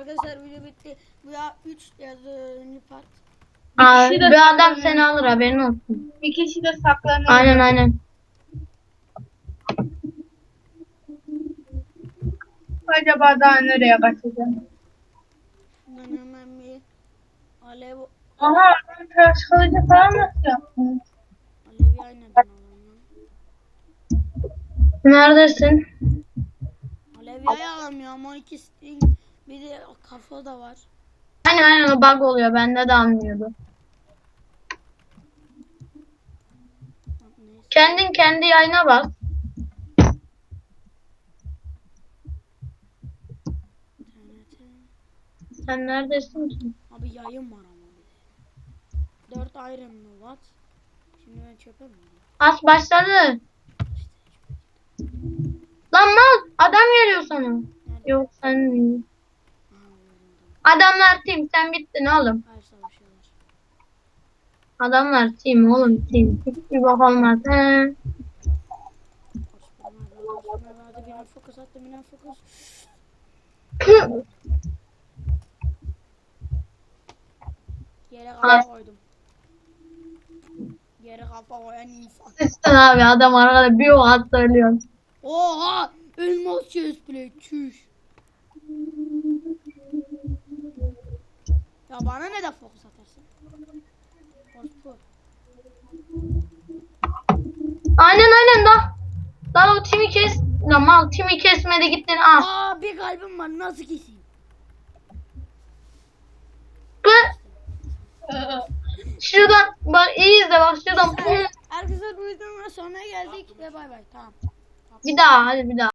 Arkadaşlar video bitti. Bu ya 3 ya da 4. part. Aa, kişi de bir adam seni alır haberin olsun. Bir kişi de saklanıyor. Aynen aynen. Acaba daha nereye kaçacağım? Şundan hemen bir alev Aha ben tıraş kılıcı falan nasıl yaptın? alev aynadan alalım. Neredesin? Alev yay alamıyorum. 12 string bir de kafa da var. Aynen aynen o bug oluyor. Bende de anlıyordu. Neyse. Kendin kendi yayına bak. Sen neredesin ki? Abi yayın var ama bir de. 4 iron mı var? Şimdi ben çöpe mi? As başladı. Lan mal adam geliyor sana. Nerede? Yok sen değil. Adamlar team sen bittin oğlum. Hayır savaşıyorlar. Adamlar team oğlum team. Hiçbir bak olmaz. He. Osmanlar, Osmanlar hadi bir fokus attım bir fokus. Yere kafa koydum. Yere kafa koyan insan. Sıçtın abi adam arada bir o at söylüyor. Oha! Elmas chestplate çüş. Bana ne de fokus atarsın? Orospu. Aynen aynen da. Daha o timi kes. Lan mal timi kesmedi gittin al. Aa bir kalbim var nasıl keseyim? Bu. Şuradan bak iyi izle bak şuradan. Arkadaşlar bu videonun sonuna geldik ve bay bay tamam. Bir daha hadi bir daha.